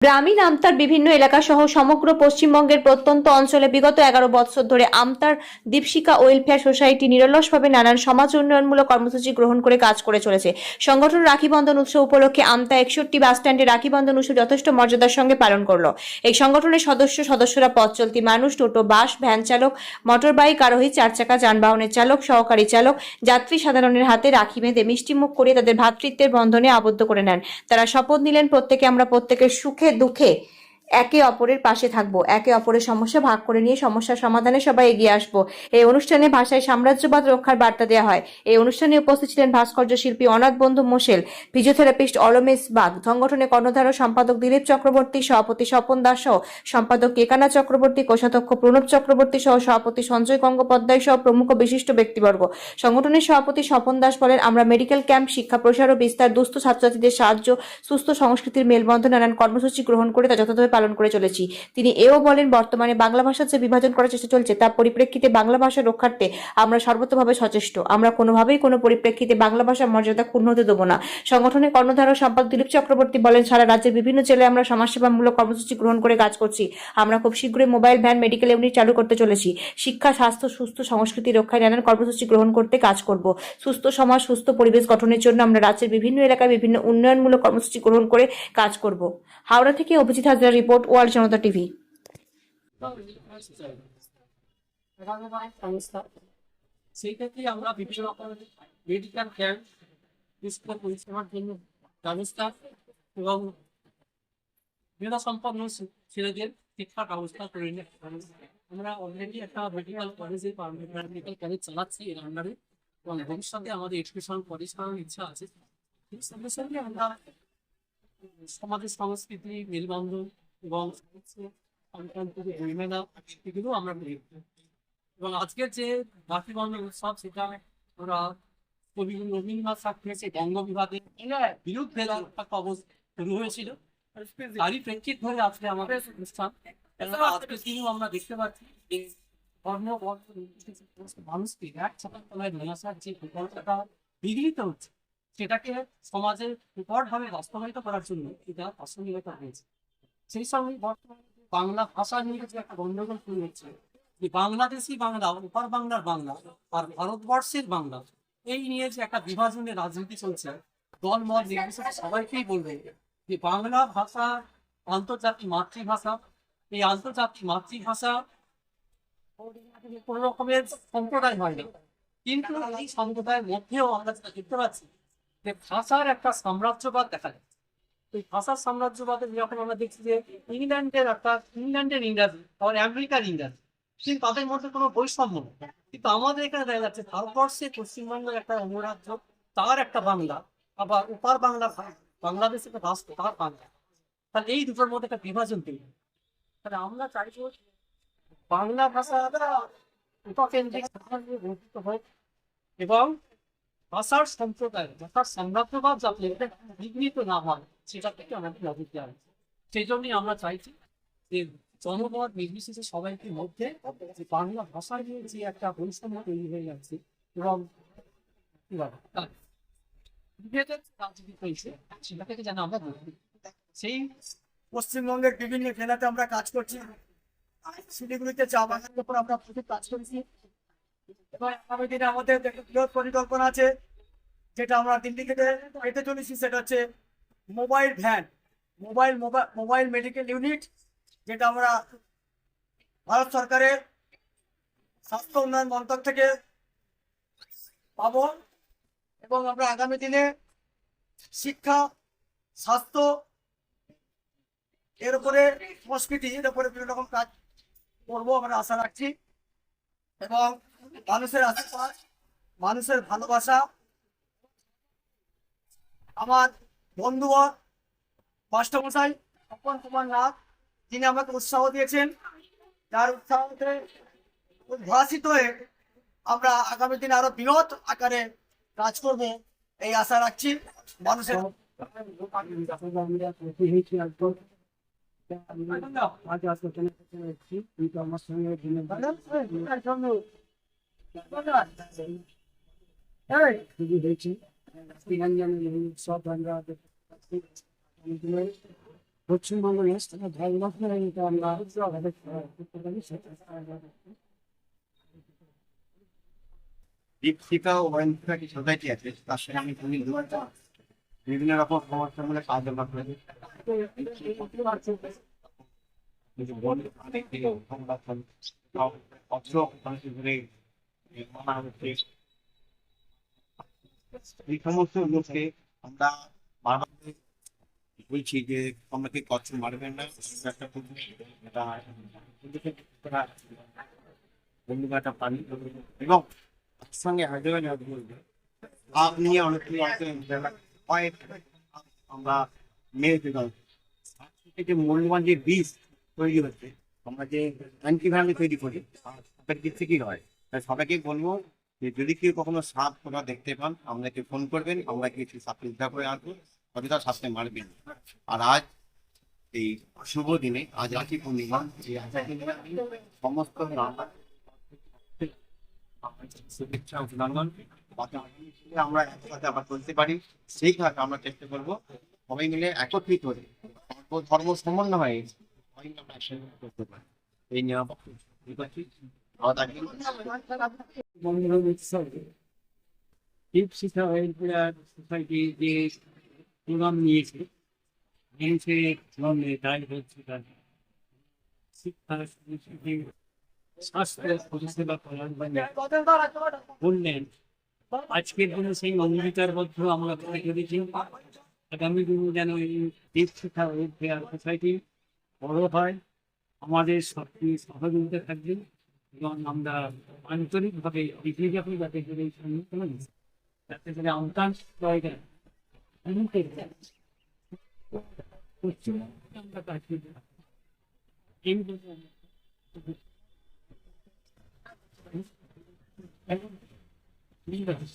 গ্রামীণ আমতার বিভিন্ন এলাকা সহ সমগ্র পশ্চিমবঙ্গের প্রত্যন্ত অঞ্চলে বিগত এগারো বছর ধরে আমতার দীপশিকা ওয়েলফেয়ার সোসাইটি নিরলসভাবে নানান সমাজ উন্নয়নমূলক কর্মসূচি গ্রহণ করে কাজ করে চলেছে। সংগঠন রাখি বন্ধন উৎসব উপলক্ষে আমতা একষট্টি বাসস্ট্যান্ডে রাখি বন্ধন উৎসব যথেষ্ট মর্যাদার সঙ্গে পালন করল। এই সংগঠনের সদস্য সদস্যরা পথ চলতি মানুষ, টোটো, বাস, ভ্যান চালক মোটর বাইক আরোহী, চার চাকা, যানবাহনের চালক, সহকারী চালক, যাত্রী সাধারণের হাতে রাখি বেঁধে মিষ্টিমুখ করে তাদের ভ্রাতৃত্বের বন্ধনে আবদ্ধ করে নেন। তারা শপথ নিলেন, প্রত্যেকে আমরা প্রত্যেকের সুখে দুঃখে একে অপরের পাশে থাকব, একে অপরের সমস্যা ভাগ করে নিয়ে সমস্যার সমাধানে সবাই এগিয়ে আসব। এই অনুষ্ঠানে ভাষায় সাম্রাজ্যবাদ রক্ষার বার্তা দেওয়া হয়। এই অনুষ্ঠানে উপস্থিত ছিলেন ভাস্কর্য শিল্পী অনাথ বন্ধু মোশেল, ফিজিওথেরাপিস্ট অলমেশ বাগ সংগঠনের কর্ণধার সম্পাদক দিলীপ চক্রবর্তী, সভাপতি স্বপন দাস সহ সম্পাদক কেকানা চক্রবর্তী, কোষাধ্যক্ষ প্রণব চক্রবর্তী সহ সভাপতি সঞ্জয় গঙ্গোপাধ্যায় সহ প্রমুখ বিশিষ্ট ব্যক্তিবর্গ। সংগঠনের সভাপতি স্বপন দাস বলেন, আমরা মেডিকেল ক্যাম্প, শিক্ষা প্রসার ও বিস্তার, দুস্থ ছাত্রছাত্রীদের সাহায্য, সুস্থ সংস্কৃতির মেলবন্ধন নানান কর্মসূচি গ্রহণ করে তা যথাযথভাবে পালন করে চলেছি। তিনি এও বলেন, বর্তমানে বাংলা ভাষার যে বিভাজন করার চেষ্টা চলছে, তার পরিপ্রেক্ষিতে বাংলা ভাষা রক্ষার্থে আমরা সর্বতভাবে সচেষ্ট। আমরা কোনোভাবেই কোনো পরিপ্রেক্ষিতে বাংলা ভাষার মর্যাদা ক্ষুণ্ণ হতে দেবো না। সংগঠনের কর্ণধার ও সম্পাদক দিলীপ চক্রবর্তী বলেন, সারা রাজ্যের বিভিন্ন জেলায় আমরা সমাজসেবামূলক কর্মসূচি গ্রহণ করে কাজ করছি। আমরা খুব শীঘ্রই মোবাইল ভ্যান, মেডিকেল ইউনিট চালু করতে চলেছি। শিক্ষা, স্বাস্থ্য, সুস্থ সংস্কৃতি রক্ষায় নানান কর্মসূচি গ্রহণ করতে কাজ করব। সুস্থ সমাজ, সুস্থ পরিবেশ গঠনের জন্য আমরা রাজ্যের বিভিন্ন এলাকায় বিভিন্ন উন্নয়নমূলক কর্মসূচি গ্রহণ করে কাজ করব। হাওড়া থেকে Abhijit Hazra report world Janata TV. সেই ক্ষেত্রে আমরা বিভিন্ন রকমের মেডিকেল ক্যাম্প স্কুল পরিষেবার এবং ছেলেদের শিক্ষার ব্যবস্থা করে আমরা অলরেডি একটা মেডিকেল কলেজে মেডিকেল চালাচ্ছি এর এবং ভবিষ্যতে আমাদের এডুকেশন কলেজ ইচ্ছা আছে। সঙ্গে সঙ্গে আমরা সমাজের সংস্কৃতি, মেলবন্ধন এবং এবং আজকের যে বন্ধন উৎসব, সেটা কবি রবীন্দ্রনাথ বঙ্গ বিভাগের বিরুদ্ধে শুরু হয়েছিল। তারই প্রেক্ষিত ধরে আজকে আমাদের অনুষ্ঠান। দিনেও আমরা দেখতে পাচ্ছি এক যে সেটাকে সমাজের উপরভাবে বাস্তবায়িত করার জন্য এটা প্রাসঙ্গিকতা হয়েছে। সেই সঙ্গে বর্তমানে বাংলা ভাষা নিয়ে যে একটা গন্ডগোল শুরু হচ্ছে যে বাংলাদেশি বাংলা ওপার বাংলার বাংলা, আর ভারতবর্ষের বাংলা, এই নিয়ে যে একটা বিভাজনের রাজনীতি চলছে, দল, মত, নির্বিশেষে সবাইকেই বলবে যে বাংলা ভাষা আন্তর্জাতিক মাতৃভাষা। এই আন্তর্জাতিক মাতৃভাষা কোনো রকমের সম্প্রদায় হয় না। কিন্তু এই সম্প্রদায়ের মধ্যেও আমরা যেটা দেখতে পাচ্ছি যে ভাষার একটা সাম্রাজ্যবাদ দেখা যাচ্ছে। এই ভাষার সাম্রাজ্যবাদে যখন আমরা দেখছি যে ইংল্যান্ডের একটা ইংল্যান্ডের ইংরাজি, আবার আমেরিকার ইংরাজি কিন্তু তাদের মধ্যে কোনো বৈষম্য নেই। কিন্তু আমাদের এখানে দেখা যাচ্ছে ভারতবর্ষে পশ্চিমবঙ্গের একটা অঙ্গরাজ্য, তার একটা বাংলা, আবার উপার বাংলা বাংলাদেশের একটা রাষ্ট্র তার বাংলা। তাহলে এই দুটোর মধ্যে একটা বিভাজন তৈরি তাহলে আমরা চাইব বাংলা ভাষা উপকেন্দ্রিক গঠিত এবং ভাষার সম্প্রদায়, ভাষার সাম্রাজ্যবাদ যাতে বিঘ্নিত না হয়, সেটা থেকে আমাদের নজর দেওয়া সেই জন্যই আমরা চাইছি যে জনমত নির্বিশেষে সবাইকে মধ্যে যে বাংলা ভাষা নিয়ে যে একটা বৈষম্য তৈরি হয়ে যাচ্ছে এবং আমরা সেই পশ্চিমবঙ্গের বিভিন্ন জেলাতে আমরা কাজ করছি। শিলিগুড়িতে চা বাগানের উপর আমরা কাজ করেছি। এবার আগামী দিনে আমাদের বৃহৎ পরিকল্পনা আছে, যেটা আমরা দিল্লি থেকে পেতে চলেছি, সেটা হচ্ছে mobile van, mobile mobile medical unit, যেটা আমরা ভারত সরকারের স্বাস্থ্য উন্নয়ন মন্ত্রক থেকে পাবো এবং আমরা আগামী দিনে শিক্ষা, স্বাস্থ্য এর উপরে সংস্কৃতি এর উপরে বিভিন্ন রকম কাজ করব আমরা আশা রাখছি এবং মানুষের আশীর্বাদ মানুষের ভালোবাসা। আমার বন্ধুবর মাস্টারমশাই তপন কুমার নাথ যিনি আমাকে উৎসাহ দিয়েছেন। যার উৎসাহতে উদ্ভাসিত হয়ে আমরা আগামী দিনে আরও বৃহৎ আকারে কাজ করব এই আশা রাখছি মানুষের। কিন্তু আমার সঙ্গে সব আমরা পশ্চিমবঙ্গ দীপশিখা ও আছে তার সঙ্গে আমি বিভিন্ন রকম সমস্যামূলক সাহায্য লাভ করি। কিছু বন অনেক দিকে সংরক্ষণ, সব অস্ত্র বলছি যে তোমরা কি কচ্ছ মারবেন না একটা পুলিশ, বন্ধুঘাটা পানি এবং সঙ্গে আছে কয়েক আমরা মেরে দিলাম যে মূল্যবান যে বীজ তৈরি হচ্ছে আমরা যে অ্যান্টিভায়োটিক তৈরি করি তার দিক থেকেই হয়? সবাইকে বলব যে যদি কেউ কখনো সাপ তোমরা দেখতে পান, আমাদেরকে ফোন করবেন, আমরা কিছু সাপ উদ্ধার করে আনব তার সাপে মারবেন। আর আজ এই শুভ দিনে, আজ রাখি পূর্ণিমা পূর্ণিমা সমস্ত আমরা একসাথে আবার চলতে পারি, সেই কাজে আমরা চেষ্টা করব সবাই মিলে একত্রিত হয়ে ধর্ম- সমন্বয়ে পারি। এই নিয়ে সোসাইটি প্রোগ্রাম নিয়েছে শিক্ষা আজকের দিনে সেই অঙ্গীকারবদ্ধ আমরা করে চলেছি আগামী দিনে যেন এই দীপশিখা ওয়েলফেয়ার সোসাইটি বড় হয় আমাদের সত্যি সহযোগিতা থাকবে এবং আমরা আন্তরিকভাবে পৃথিবীব্যাপী যাতে করে সম্মুখীন যাতে করে আমতান জায়গা অনেকের পশ্চিমবঙ্গে আমরা কাজ করতে। এই বলে